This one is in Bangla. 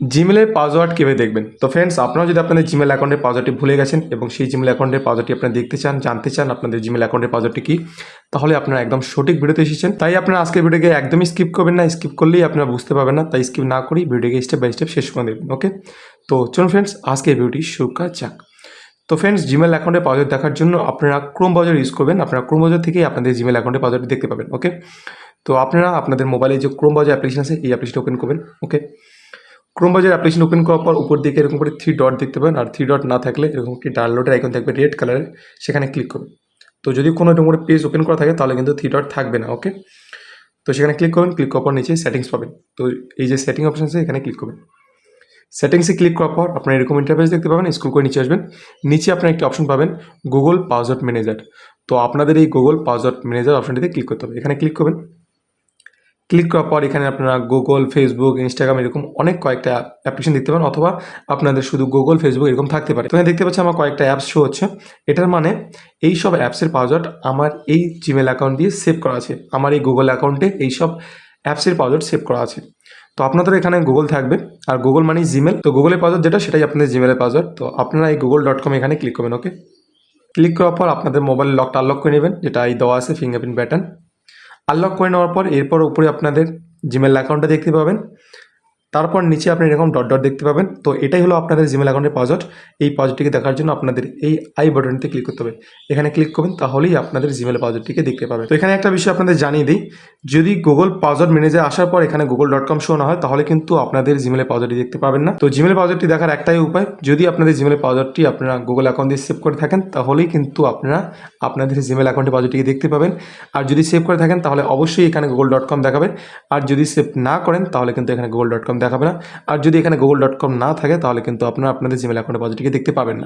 জিমেলের পাসওয়ার্ড কীভাবে দেখবেন? তো ফ্রেন্ডস আপনারা যদি আপনাদের জিমেল অ্যাকাউন্টের পাসওয়ার্ডটি ভুলে গেছেন এবং সেই জিমেল অ্যাকাউন্টের পাসওয়ার্ডটি আপনারা দেখতে চান, জানতে চান আপনাদের জিমেল অ্যাকাউন্টের পাসওয়ার্ডটি কী, তাহলে আপনারা একদম সঠিক ভিডিওতে এসেছেন। তাই আপনারা আজকের ভিডিওকে একদমই স্কিপ করবেন না স্কিপ করলেই আপনারা বুঝতে পারবেন না, তাই স্কিপ না করেই ভিডিওকে স্টেপ বাই স্টেপ শেষ করে দেবেন ওকে তো চলুন ফ্রেন্ডস আজকে ভিডিওটি শুরু করা যাক। তো ফ্রেন্ডস জিমেল অ্যাকাউন্টে পাসওয়ার্ড দেখার জন্য আপনারা ক্রোম ব্রাউজার ইউজ করবেন, আপনারা ক্রোম ব্রাউজার থেকেই আপনাদের জিমেল অ্যাকাউন্টে পাসওয়ার্ডটি দেখতে পাবেন ওকে তো আপনারা আপনাদের মোবাইলে যে ক্রোম ব্রাউজার অ্যাপ্লিকেশন আছে, এই অ্যাপ্লিকেশন ওপেন করবেন okay chrome browser application open করার পর উপর দিকে এরকম করে থ্রি ডট দেখতে পাবেন। আর থ্রি ডট না থাকলে এরকম একটি ডাউনলোডের আইকন থাকবে রেড কালারের সেখানে ক্লিক করবেন তো যদি কোনো এরকম করে পেজ ওপেন করা থাকে, তাহলে কিন্তু থ্রি ডট থাকবে না ওকে তো সেখানে ক্লিক করবেন ক্লিক করার পর নিচে সেটিংস পাবেন। তো এই যে সেটিং অপশন আছে, এখানে ক্লিক করবেন সেটিংসে ক্লিক করার পর আপনার এরকম ইন্টারফেস দেখতে পাবেন স্ক্রল করে নিচে আসবেন। নিচে আপনার একটি অপশন পাবেন গুগল পাসওয়ার্ড ম্যানেজার তো আপনাদের এই গুগল পাসওয়ার্ড ম্যানেজার অপশনটিতে ক্লিক করতে হবে। এখানে ক্লিক করবেন। ক্লিক করার পর এখানে আপনারা গুগল ফেসবুক ইনস্টাগ্রাম এরকম অনেক কয়েকটা অ্যাপ্লিকেশন দেখতে পাবেন অথবা আপনাদের শুধু গুগল ফেসবুক এরকম থাকতে পারে। তো দেখতে পাচ্ছি আমার কয়েকটা অ্যাপস শো হচ্ছে। এটার মানে এই সব অ্যাপসের পাসওয়ার্ড আমার এই জিমেল অ্যাকাউন্ট দিয়ে সেভ করা আছে। আমার এই গুগল অ্যাকাউন্টে এই সব অ্যাপসের পাসওয়ার্ড সেভ করা আছে। তো আপনাদের এখানে গুগল থাকবে আর গুগল মানে জিমেল তো গুগলের পাসওয়ার্ড যেটা, সেটাই আপনাদের জিমেলের পাসওয়ার্ড তো আপনারা এই গুগল ডট কম এখানে ক্লিক করবেন ওকে ক্লিক করার পর আপনাদের মোবাইল লকটা আনলক করে নেবেন। যেটা এই দেওয়া আছে ফিঙ্গারপ্রিন্ট প্যাটার্ন আনলক করে নেওয়ার পর এরপর উপরে আপনাদের জিমেল অ্যাকাউন্টটা দেখতে পাবেন। তারপর নিচে আপনি এরকম ডট ডট দেখতে পাবেন। তো এটাই হলো আপনাদের জিমেল অ্যাকাউন্টের পাসওয়ার্ড এই পাসওয়ার্ডটিকে দেখার জন্য আপনাদের এই আই বাটনটিতে ক্লিক করতে হবে। এখানে ক্লিক করবেন, তাহলেই আপনাদের জিমেল পাসওয়ার্ডটিকে দেখতে পাবেন। তো এখানে একটা বিষয় আপনাদের জানিয়ে দিই। যদি গুগল পাসওয়ার্ড ম্যানেজার আসার পর এখানে গুগল ডট কম শো না হয়, তাহলে কিন্তু আপনাদের জিমেলের পাসওয়ার্ডটি দেখতে পাবেন না। তো জিমেল পাসওয়ার্ডটি দেখার একটাই উপায়, যদি আপনাদের জিমেলের পাসওয়ার্ডটি আপনারা গুগল অ্যাকাউন্ট দিয়ে সেভ করে থাকেন, তাহলেই কিন্তু আপনারা আপনাদের জিমেল অ্যাকাউন্টের পাসওয়ার্ডটিকে দেখতে পাবেন। আর যদি সেভ করে থাকেন, তাহলে অবশ্যই এখানে গুগল ডট কম দেখাবে আর যদি সেভ না করেন, তাহলে কিন্তু এখানে গুগল ডট কম দেখাবে না। আর যদি এখানে গুগল ডট কম না থাকে, তাহলে কিন্তু আপনারা আপনাদের জিমেল অ্যাকাউন্টে পজিটিভ দেখতে পাবেন না।